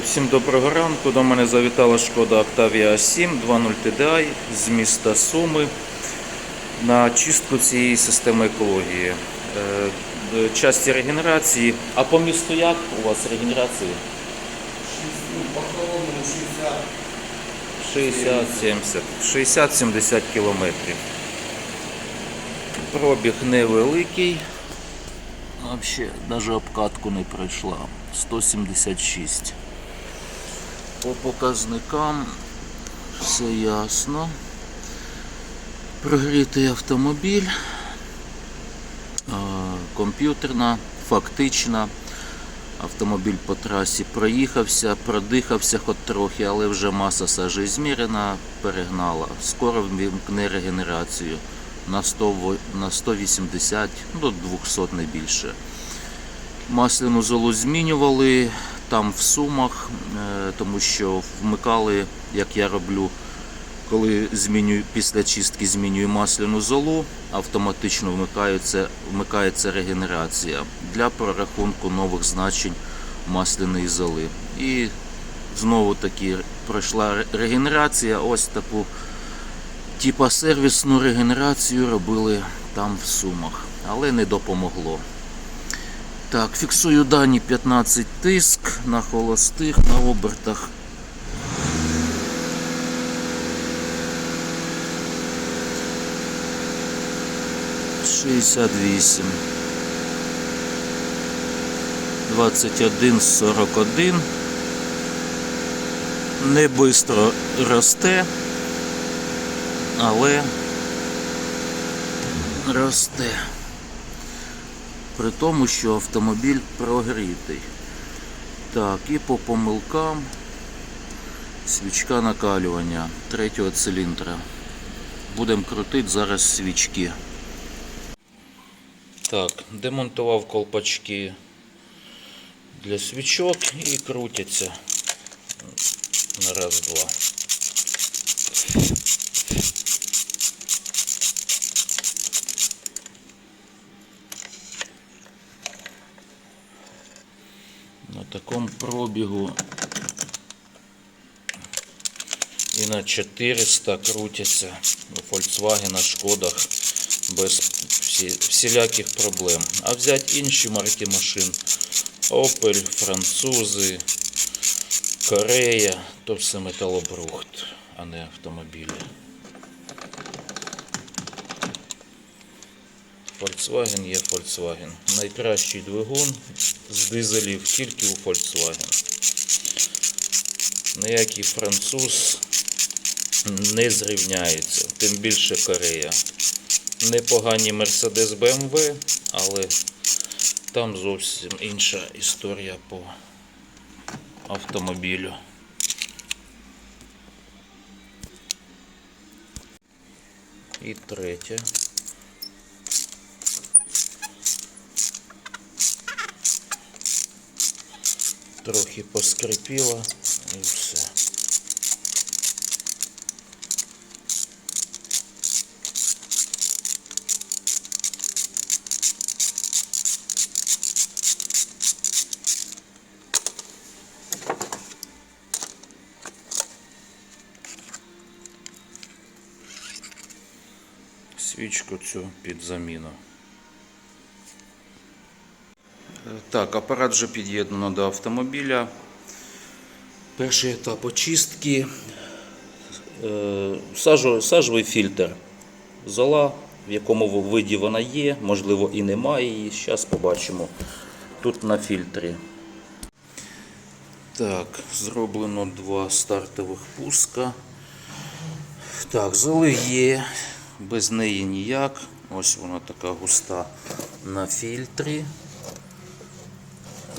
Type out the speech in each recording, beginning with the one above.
Всім доброго ранку. До мене завітала шкода Octavia 7 2.0 TDI з міста Суми на чистку цієї системи екології. Е, е, Часті регенерації. А по місту як у вас регенерації? По 60. 60-70. 60-70 кілометрів. Пробіг невеликий. Взагалі, навіть обкатку не пройшла. 176. По показникам все ясно. Прогрітий автомобіль. Комп'ютерна, фактична. Автомобіль по трасі проїхався, продихався хоч трохи, але вже маса сажі змірена, перегнала. Скоро вимкне регенерацію на 100, на 180 ну, до 200 не більше. Масляну золу змінювали там в сумах, е, тому що вмикали, як я роблю, коли змінюю після чистки змінюю масляну золу, автоматично вмикається, вмикається регенерація для прорахунку нових значень масляної золи. І знову таки пройшла регенерація. Ось таку типа сервісну регенерацію робили там в сумах, але не допомогло. Так, фіксую дані. 15 тиск на холостих, на обертах. 68 21 41 не бистро росте, але росте. При тому, що автомобіль прогрітий. Так, і по помилкам свічка накалювання третього циліндра. Будемо крутити зараз свічки. Так, демонтував колпачки для свічок і крутяться на раз-два. Такому пробігу і на 400 крутяться у Volkswagen, на Шкодах без всі, всіляких проблем. А взяти інші марки машин Opel, французи, Корея, то все металобрухт, а не автомобілі. Volkswagen є Volkswagen. Найкращий двигун з дизелів тільки у Volkswagen. Ніякий француз не зрівняється, тим більше Корея. Непогані Mercedes BMW, але там зовсім інша історія по автомобілю. І третє. Трохи поскрипіло і все. Свічку цю під заміну. Так, апарат вже під'єднано до автомобіля. Перший етап очистки. Е, Сажовий фільтр. Зола, в якому виді вона є, можливо і немає її. Зараз побачимо тут на фільтрі. Так, зроблено два стартових пуска. Так, золи є, без неї ніяк. Ось вона така густа на фільтрі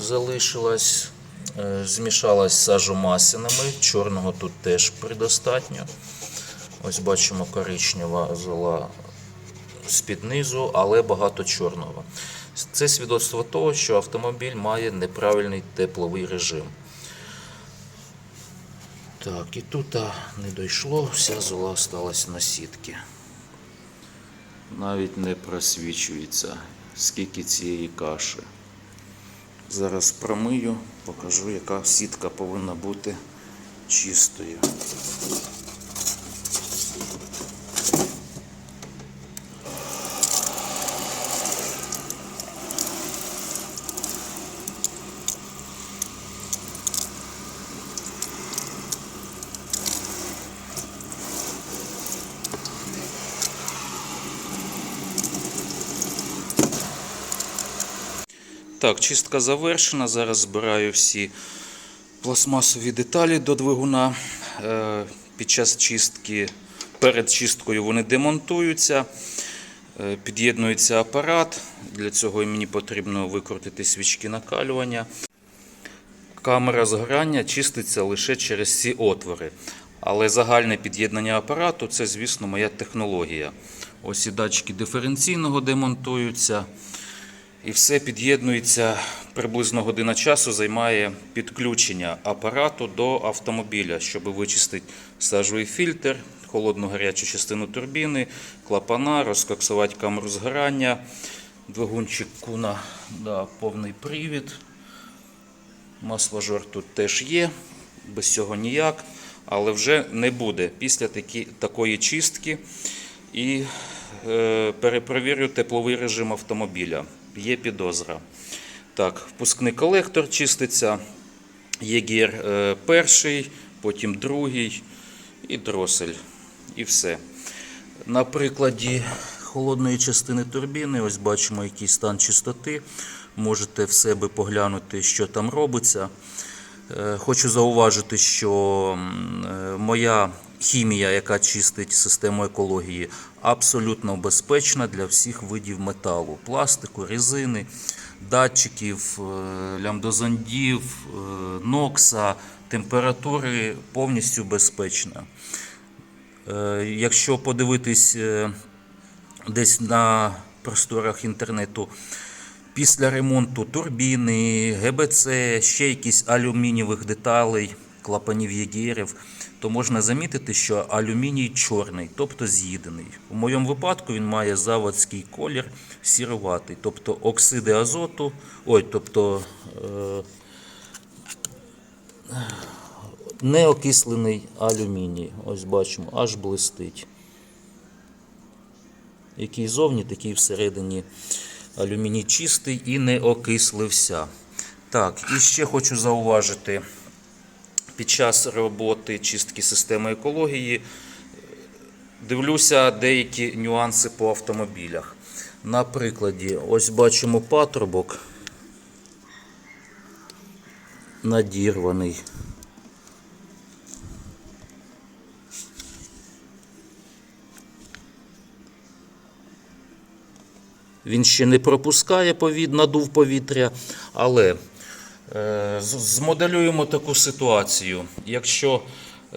залишилась. Е, Змішалась з сажомасинами. Чорного тут теж предостатньо. Ось бачимо коричнева зола з-під низу, але багато чорного. Це свідоцтво того, що автомобіль має неправильний тепловий режим. Так, і тут не дійшло, вся зола осталась на сітки. Навіть не просвічується, скільки цієї каші. Зараз промию, покажу, яка сітка повинна бути чистою. Так, чистка завершена. Зараз збираю всі пластмасові деталі до двигуна. Е, Під час чистки, перед чисткою вони демонтуються, е, під'єднується апарат. Для цього мені потрібно викрутити свічки накалювання. Камера згорання чиститься лише через ці отвори. Але загальне під'єднання апарату це, звісно, моя технологія. Ось і датчики диференційного демонтуються. І все під'єднується приблизно година часу займає підключення апарату до автомобіля, щоб вичистити сажовий фільтр, холодну гарячу частину турбіни, клапана, розкоксувати камеру згорання. Двигунчик куна да, повний привід. Масложор тут теж є, без цього ніяк, але вже не буде після такі, такої чистки. І е, перепровірю тепловий режим автомобіля. Є підозра. Так, впускний колектор чиститься. Є гір е, перший, потім другий і дросель. І все. На прикладі холодної частини турбіни, ось бачимо, який стан чистоти. Можете в себе поглянути, що там робиться. Е, Хочу зауважити, що е, моя хімія, яка чистить систему екології, абсолютно безпечна для всіх видів металу: пластику, резини, датчиків, е, лямдозондів, нокса, температури повністю безпечна. Якщо подивитись десь на просторах інтернету, після ремонту турбіни, ГБЦ, ще якісь алюмінієвих деталей, клапанів єгерів, то можна замітити, що алюміній чорний, тобто з'їдений. У моєму випадку він має заводський колір сіруватий, тобто оксиди азоту, ой, тобто е, неокислений алюміній. Ось бачимо, аж блистить. Який зовні, такий всередині алюміній чистий і не окислився. Так, і ще хочу зауважити, під час роботи чистки системи екології дивлюся деякі нюанси по автомобілях. На прикладі, ось бачимо патрубок надірваний. Він ще не пропускає повід, надув повітря, але е, змоделюємо таку ситуацію. Якщо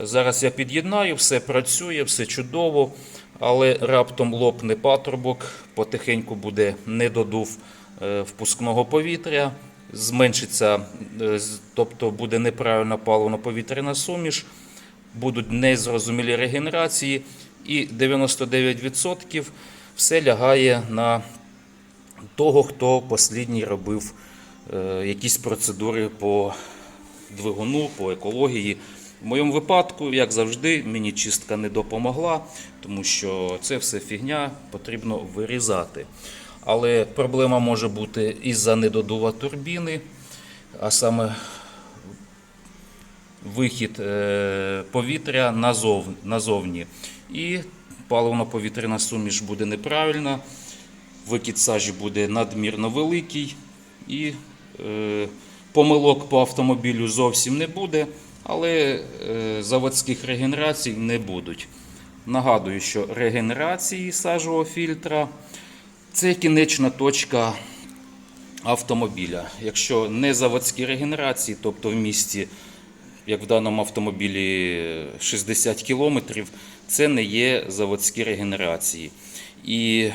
зараз я під'єднаю, все працює, все чудово, але раптом лопне патрубок, потихеньку буде недодув е, впускного повітря, зменшиться, е, тобто буде неправильна паливно-повітряна суміш, будуть незрозумілі регенерації, і 99% все лягає на того, хто послідній робив е, якісь процедури по двигуну, по екології. В моєму випадку, як завжди, мені чистка не допомогла, тому що це все фігня, потрібно вирізати. Але проблема може бути із-за недодува турбіни, а саме вихід е, повітря назовні. І паливно-повітряна суміш буде неправильна, викид сажі буде надмірно великий, і е, помилок по автомобілю зовсім не буде, але е, заводських регенерацій не будуть. Нагадую, що регенерації сажового фільтра це кінечна точка автомобіля. Якщо не заводські регенерації, тобто в місті, як в даному автомобілі 60 км, це не є заводські регенерації. І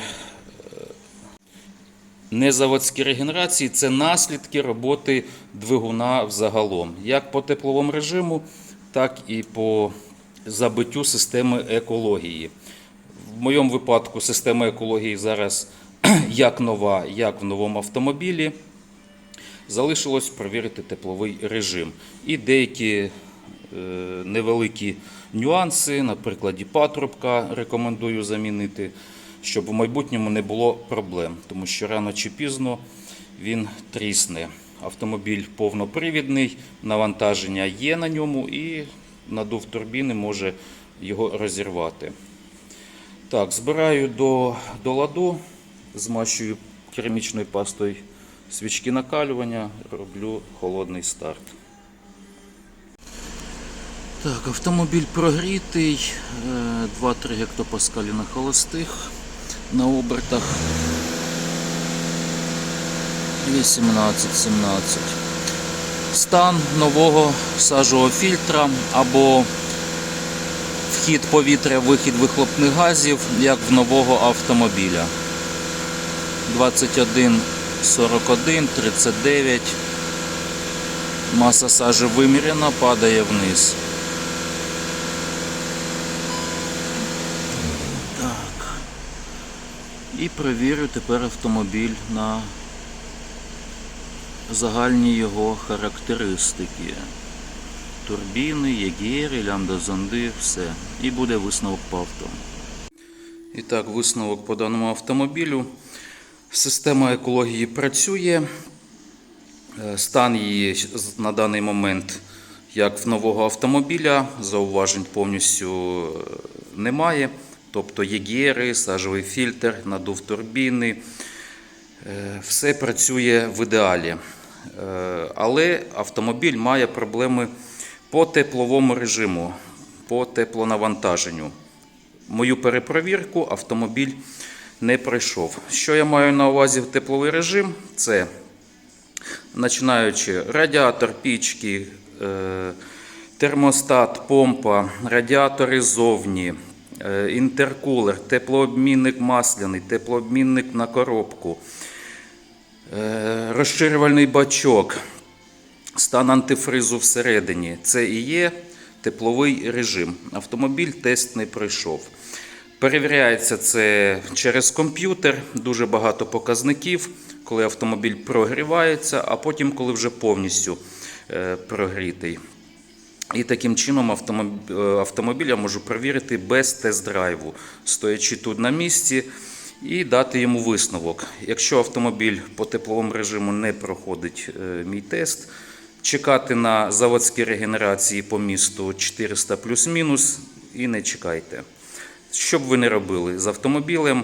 Незаводські регенерації це наслідки роботи двигуна взагалом, як по тепловому режиму, так і по забиттю системи екології. В моєму випадку система екології зараз як нова, як в новому автомобілі. Залишилось перевірити тепловий режим. І деякі е, невеликі нюанси, на прикладі патрубка рекомендую замінити, щоб у майбутньому не було проблем, тому що рано чи пізно він трісне. Автомобіль повнопривідний, навантаження є на ньому і надув турбіни може його розірвати. Так, збираю до, до ладу, змащую керамічною пастою свічки накалювання, роблю холодний старт. Так, автомобіль прогрітий, е, 2-3 гектопаскалі на холостих на обертах. 18-17. Стан нового сажового фільтра або вхід повітря, вихід вихлопних газів, як в нового автомобіля. 21, 41, 39. Маса сажі виміряна, падає вниз. І перевірю тепер автомобіль на загальні його характеристики. Турбіни, єгері, лямбда-зонди, все. І буде висновок по авто. І так, висновок по даному автомобілю. Система екології працює. Е, Стан її на даний момент, як в нового автомобіля, зауважень повністю е, немає. Тобто ЄГРи, сажовий фільтр, надув турбіни, Е, все працює в ідеалі. Е, Але автомобіль має проблеми по тепловому режиму, по теплонавантаженню. Мою перепровірку автомобіль не пройшов. Що я маю на увазі в тепловий режим? Це починаючи радіатор, пічки, е, термостат, помпа, радіатори ззовні, інтеркулер, теплообмінник масляний, теплообмінник на коробку, е, розширювальний бачок, стан антифризу всередині. Це і є тепловий режим. Автомобіль тест не пройшов. Перевіряється це через комп'ютер, дуже багато показників, коли автомобіль прогрівається, а потім, коли вже повністю е, прогрітий. І таким чином е, автомобіль я можу перевірити без тест-драйву, стоячи тут на місці і дати йому висновок. Якщо автомобіль по тепловому режиму не проходить е, мій тест, чекати на заводські регенерації по місту 400 плюс-мінус і не чекайте. Що б ви не робили з автомобілем,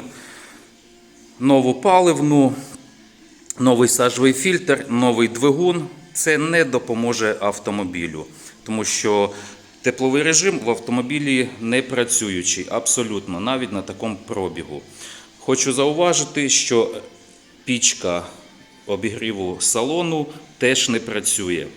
нову паливну, новий сажовий фільтр, новий двигун це не допоможе автомобілю, тому що тепловий режим в автомобілі не працюючий абсолютно, навіть на такому пробігу. Хочу зауважити, що пічка обігріву салону теж не працює.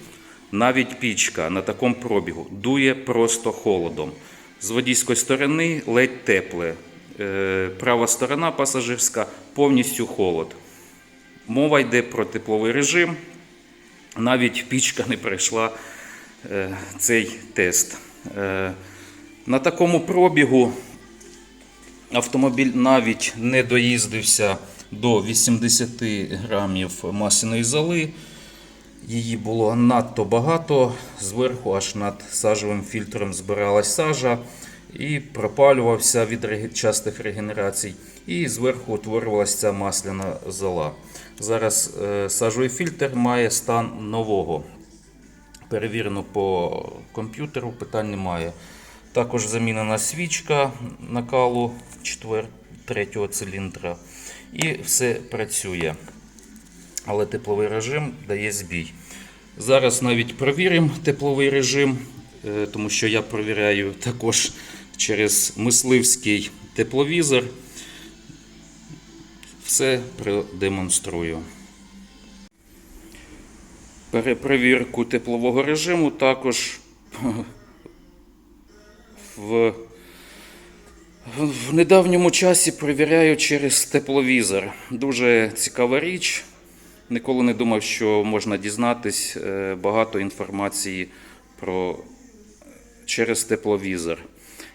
Навіть пічка на такому пробігу дує просто холодом. З водійської сторони ледь тепле. Е, Права сторона пасажирська повністю холод. Мова йде про тепловий режим. Навіть пічка не пройшла е, цей тест. Е, На такому пробігу автомобіль навіть не доїздився до 80 грамів масляної золи. Її було надто багато. Зверху аж над сажовим фільтром збиралась сажа і пропалювався від частих регенерацій. І зверху утворювалася ця масляна зола. Зараз е, сажовий фільтр має стан нового. Перевірено по комп'ютеру, питань немає. Також замінена свічка накалу 4, 3 циліндра. І все працює. Але тепловий режим дає збій. Зараз навіть провіримо тепловий режим, е, тому що я провіряю також через мисливський тепловізор. Все продемонструю. Перепровірку теплового режиму також в, в недавньому часі перевіряю через тепловізор. Дуже цікава річ. Ніколи не думав, що можна дізнатись е, багато інформації про через тепловізор.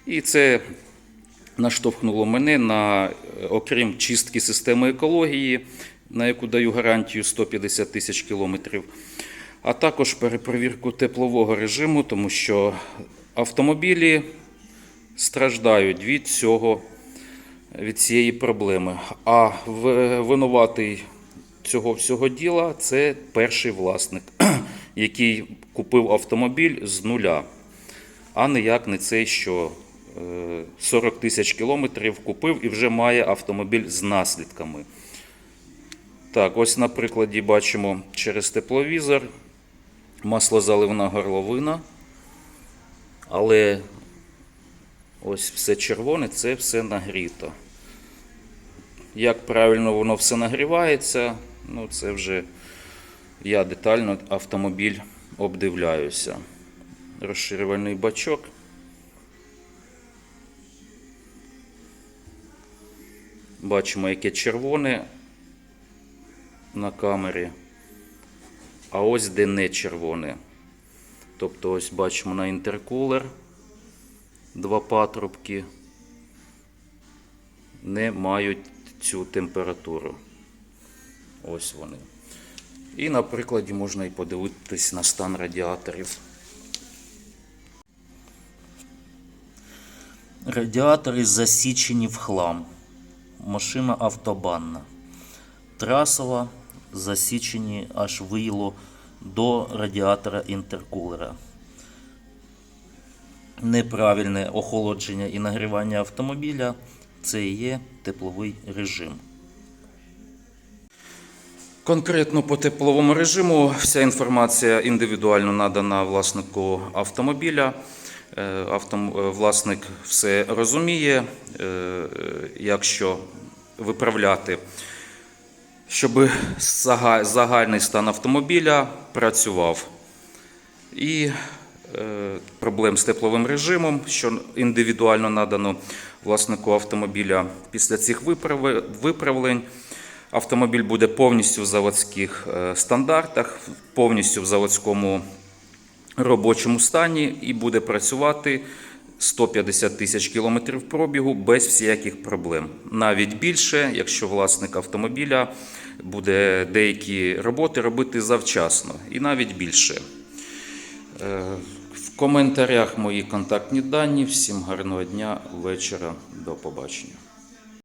І це наштовхнуло мене на, е, окрім чистки системи екології, на яку даю гарантію 150 тисяч кілометрів, а також перепровірку теплового режиму, тому що автомобілі страждають від цього, від цієї проблеми. А винуватий цього всього діла це перший власник, який купив автомобіль з нуля, а ніяк не цей, що е, 40 тисяч кілометрів купив і вже має автомобіль з наслідками. Так, ось на прикладі бачимо через тепловізор маслозаливна горловина, але ось все червоне це все нагріто. Як правильно воно все нагрівається, ну це вже я детально автомобіль обдивляюся. Розширювальний бачок. Бачимо, яке червоне на камері. А ось де не червоне. Тобто, ось бачимо на інтеркулер два патрубки не мають цю температуру. Ось вони. І на прикладі можна і подивитись на стан радіаторів. Радіатори засічені в хлам. Машина автобанна. Трасова засічені аж виїло до радіатора інтеркулера. Неправильне охолодження і нагрівання автомобіля це і є тепловий режим. Конкретно по тепловому режиму вся інформація індивідуально надана власнику автомобіля. Е, е, Власник все розуміє, е, якщо виправляти, щоб загальний стан автомобіля працював. І е, проблем з тепловим режимом, що індивідуально надано власнику автомобіля. Після цих виправлень автомобіль буде повністю в заводських е, стандартах, повністю в заводському робочому стані і буде працювати 150 тисяч кілометрів пробігу без всяких проблем. Навіть більше, якщо власник автомобіля буде деякі роботи робити завчасно, і навіть більше. Е, В коментарях мої контактні дані. Всім гарного дня, вечора, до побачення.